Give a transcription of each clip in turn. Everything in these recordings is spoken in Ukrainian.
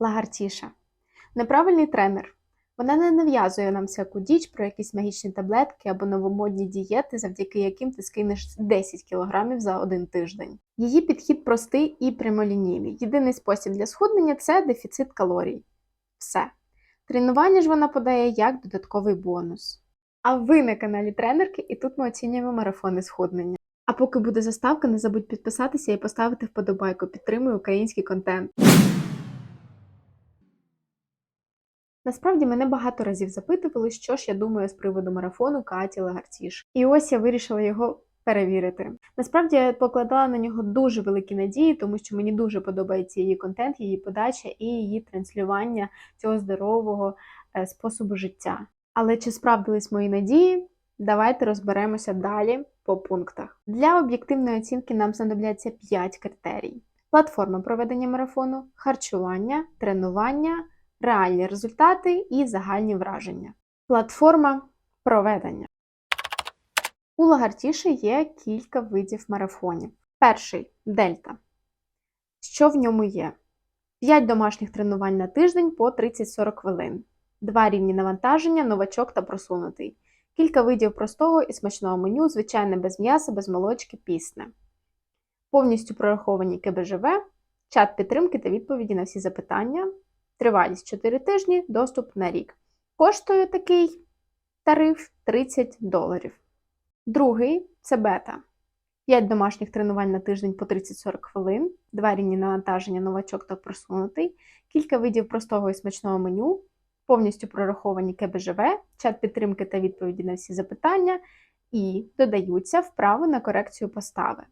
Лагартіша. Неправильний тренер. Вона не нав'язує нам всяку діч про якісь магічні таблетки або новомодні дієти, завдяки яким ти скинеш 10 кілограмів за один тиждень. Її підхід простий і прямолінійний. Єдиний спосіб для схуднення це дефіцит калорій. Все. Тренування ж вона подає як додатковий бонус. А ви на каналі тренерки, і тут ми оцінюємо марафони схуднення. А поки буде заставка, не забудь підписатися і поставити вподобайку. Підтримуй український контент. Насправді мене багато разів запитували, що ж я думаю з приводу марафону Каті Лагартіш. І ось я вирішила його перевірити. Насправді я покладала на нього дуже великі надії, тому що мені дуже подобається її контент, її подача і її транслювання цього здорового е, способу життя. Але чи справдились мої надії? Давайте розберемося далі по пунктах. Для об'єктивної оцінки нам знадобляться 5 критерій: платформа проведення марафону, харчування, тренування, реальні результати і загальні враження. Платформа проведення. У Лагартіші є кілька видів марафонів. Перший дельта. Що в ньому є? 5 домашніх тренувань на тиждень по 30-40 хвилин, два рівні навантаження, новачок та просунутий, кілька видів простого і смачного меню, звичайне без м'яса, без молочки, пісне. Повністю прораховані КБЖВ, чат підтримки та відповіді на всі запитання, тривалість 4 тижні, доступ на рік. Коштує такий тариф 30 доларів. Другий це бета. 5 домашніх тренувань на тиждень по 30-40 хвилин, два рівні навантаження, новачок та просунутий, кілька видів простого і смачного меню, повністю прораховані КБЖВ, чат підтримки та відповіді на всі запитання, і додаються вправи на корекцію постави.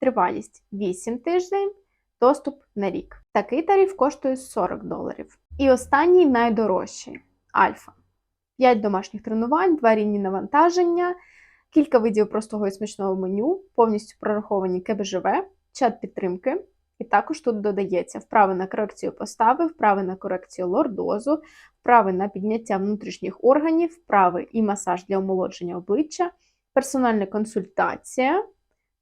Тривалість 8 тижнів, доступ на рік. Такий тариф коштує 40 доларів. І останній найдорожчий альфа. 5 домашніх тренувань, два рівні навантаження, кілька видів простого і смачного меню, повністю прораховані КБЖВ, чат підтримки. І також тут додається вправи на корекцію постави, вправи на корекцію лордозу, вправи на підняття внутрішніх органів, вправи і масаж для омолодження обличчя, персональна консультація,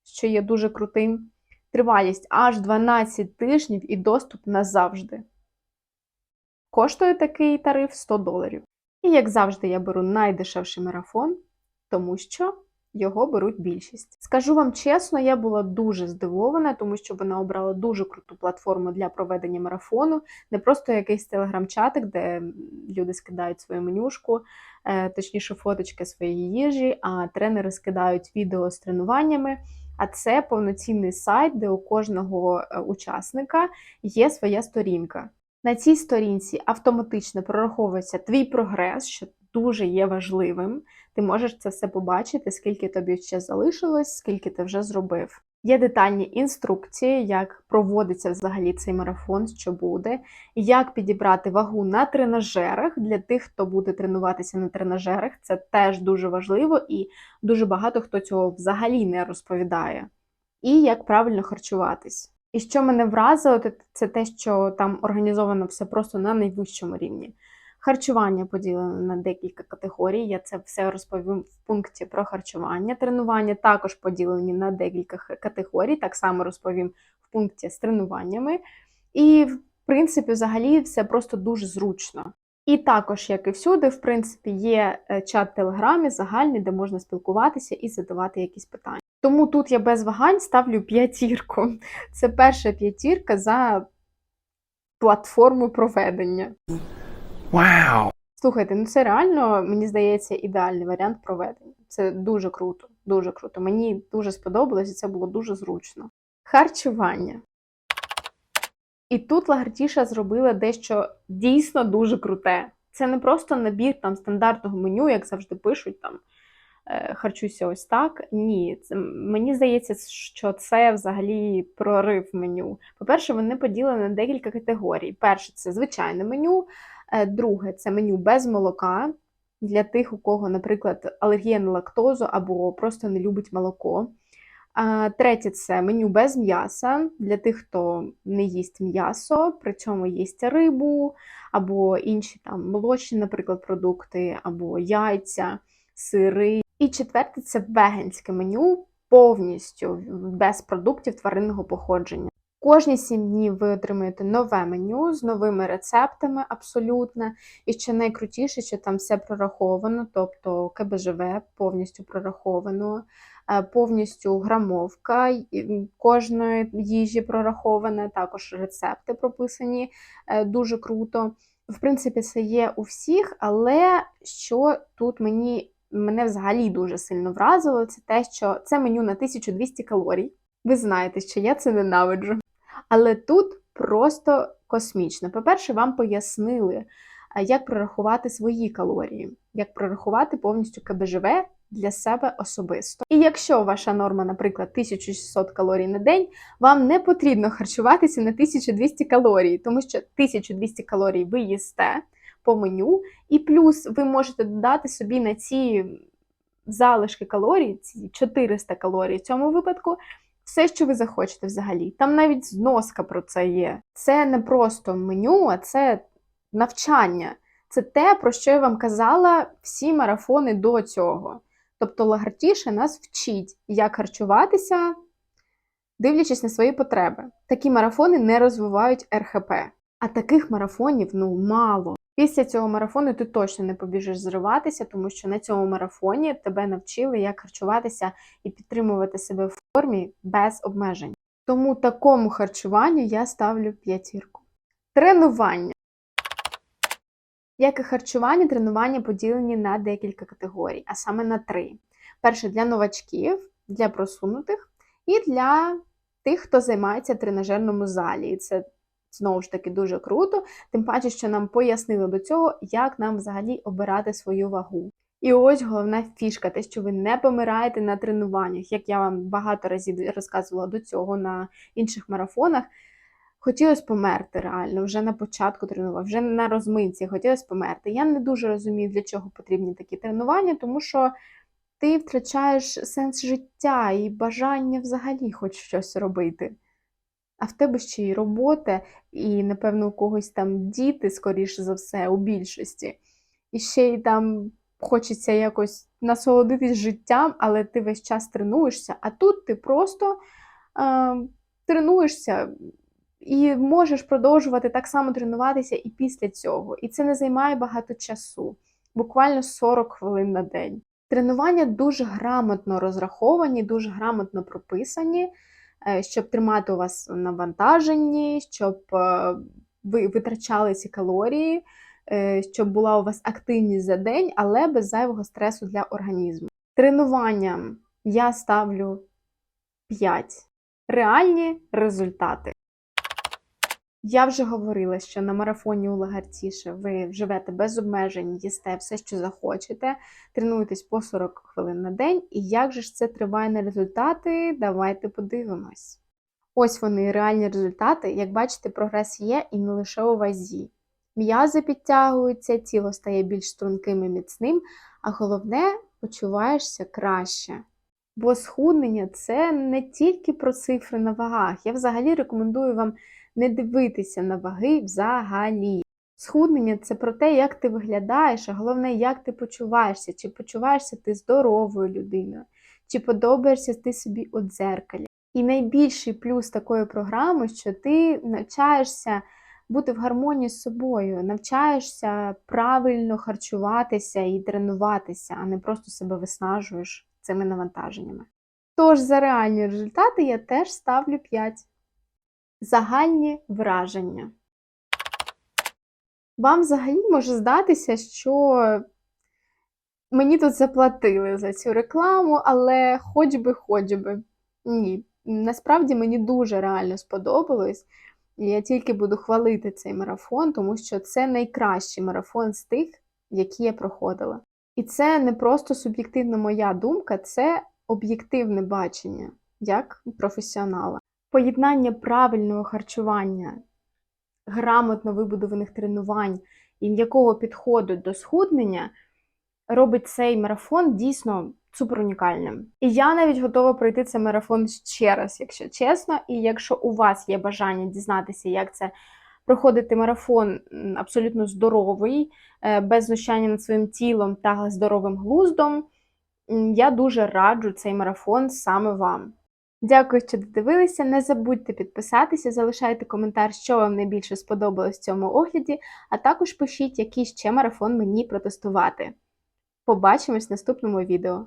що є дуже крутим, тривалість аж 12 тижнів і доступ назавжди. Коштує такий тариф 100 доларів. І, як завжди, я беру найдешевший марафон, тому що його беруть більшість. Скажу вам чесно, я була дуже здивована, тому що вона обрала дуже круту платформу для проведення марафону, не просто якийсь телеграм-чатик, де люди скидають свою менюшку, е, точніше, фоточки своєї їжі, а тренери скидають відео з тренуваннями. А це повноцінний сайт, де у кожного е, учасника є своя сторінка. На цій сторінці автоматично прораховується твій прогрес, що дуже є важливим. Ти можеш це все побачити, скільки тобі ще залишилось, скільки ти вже зробив. Є детальні інструкції, як проводиться взагалі цей марафон, що буде, як підібрати вагу на тренажерах для тих, хто буде тренуватися на тренажерах. Це теж дуже важливо і дуже багато хто цього взагалі не розповідає. І як правильно харчуватись. І що мене вразило, це те, що там організовано все просто на найвищому рівні. Харчування поділено на декілька категорій. Я це все розповім в пункті про харчування. Тренування також поділені на декілька категорій, так само розповім в пункті з тренуваннями. І, в принципі, взагалі все просто дуже зручно. І також, як і всюди, в принципі, є е, чат в Телеграмі загальний, де можна спілкуватися і задавати якісь питання. Тому тут я без вагань ставлю п'ятірку. Це перша п'ятірка за платформу проведення. Wow. Слухайте, ну це реально, мені здається, ідеальний варіант проведення. Це дуже круто, дуже круто. Мені дуже сподобалось і це було дуже зручно. Харчування. І тут Лагартіша зробила дещо дійсно дуже круте. Це не просто набір там стандартного меню, як завжди пишуть там е, харчуйся ось так. Ні, це, мені здається, що це взагалі прорив меню. По-перше, вони поділені на декілька категорій. Перше, це звичайне меню. Е, Друге це меню без молока для тих, у кого, наприклад, алергія на лактозу або просто не любить молоко. Третє це меню без м'яса для тих, хто не їсть м'ясо, при цьому їсть рибу, або інші там молочні, наприклад, продукти, або яйця, сири. І четверте це веганське меню повністю без продуктів тваринного походження. Кожні 7 днів ви отримуєте нове меню з новими рецептами абсолютно. І що найкрутіше, що там все прораховано, тобто КБЖВ повністю прораховано, е, повністю грамовка кожної їжі прорахована, також рецепти прописані е, дуже круто. В принципі, це є у всіх, але що тут мені мене взагалі дуже сильно вразило, це те, що це меню на 1200 калорій. Ви знаєте, що я це ненавиджу. Але тут просто космічно. По-перше, вам пояснили, як прорахувати свої калорії, як прорахувати повністю КБЖВ для себе особисто. І якщо ваша норма, наприклад, 1600 калорій на день, вам не потрібно харчуватися на 1200 калорій, тому що 1200 калорій ви їсте по меню, і плюс ви можете додати собі на ці залишки калорій, ці 400 калорій в цьому випадку, все, що ви захочете взагалі. Там навіть зноска про це є. Це не просто меню, а це навчання. Це те, про що я вам казала всі марафони до цього. Тобто Лагартіше нас вчить, як харчуватися, дивлячись на свої потреби. Такі марафони не розвивають РХП. А таких марафонів ну мало. Після цього марафону ти точно не побіжиш зриватися, тому що на цьому марафоні тебе навчили, як харчуватися і підтримувати себе в формі без обмежень. Тому такому харчуванню я ставлю п'ятірку. Тренування. Як і харчування, тренування поділені на декілька категорій, а саме на три: перше для новачків, для просунутих і для тих, хто займається в тренажерному залі. І це знову ж таки дуже круто, тим паче, що нам пояснили до цього, як нам взагалі обирати свою вагу. І ось головна фішка, те, що ви не помираєте на тренуваннях, як я вам багато разів розказувала до цього на інших марафонах. Хотілося померти реально вже на початку тренувань, вже на розминці хотілося померти. Я не дуже розумію, для чого потрібні такі тренування, тому що ти втрачаєш сенс життя і бажання взагалі хоч щось робити. А в тебе ще й робота, і, напевно, у когось там діти, скоріше за все, у більшості. І ще й там хочеться якось насолодитись життям, але ти весь час тренуєшся, а тут ти просто е, тренуєшся і можеш продовжувати так само тренуватися і після цього. І це не займає багато часу, буквально 40 хвилин на день. Тренування дуже грамотно розраховані, дуже грамотно прописані, щоб тримати у вас навантаженні, щоб е, ви витрачали ці калорії, е, щоб була у вас активність за день, але без зайвого стресу для організму. Тренуванням я ставлю 5. Реальні результати. Я вже говорила, що на марафоні у Лагартіше ви живете без обмежень, їсте все, що захочете, тренуєтесь по 40 хвилин на день. І як же ж це триває на результати? Давайте подивимось. Ось вони, реальні результати. Як бачите, прогрес є і не лише у вазі. М'язи підтягуються, тіло стає більш струнким і міцним, а головне, почуваєшся краще. Бо схуднення це не тільки про цифри на вагах. Я взагалі рекомендую вам не дивитися на ваги взагалі. Схуднення це про те, як ти виглядаєш, а головне, як ти почуваєшся, чи почуваєшся ти здоровою людиною, чи подобаєшся ти собі у дзеркалі. І найбільший плюс такої програми, що ти навчаєшся бути в гармонії з собою, навчаєшся правильно харчуватися і тренуватися, а не просто себе виснажуєш цими навантаженнями. Тож за реальні результати я теж ставлю 5. Загальні враження. Вам взагалі може здатися, що мені тут заплатили за цю рекламу, але хоч би, хоч би. Ні. Насправді мені дуже реально сподобалось. І я тільки буду хвалити цей марафон, тому що це найкращий марафон з тих, які я проходила. І це не просто суб'єктивна моя думка, це об'єктивне бачення як професіонала. Поєднання правильного харчування, грамотно вибудованих тренувань і м'якого підходу до схуднення робить цей марафон дійсно супер унікальним. І я навіть готова пройти цей марафон ще раз, якщо чесно. І якщо у вас є бажання дізнатися, як це проходити марафон абсолютно здоровий, е, без знущання над своїм тілом та здоровим глуздом, я дуже раджу цей марафон саме вам. Дякую, що додивилися. Не забудьте підписатися, залишайте коментар, що вам найбільше сподобалось в цьому огляді, а також пишіть, який ще марафон мені протестувати. Побачимось в наступному відео.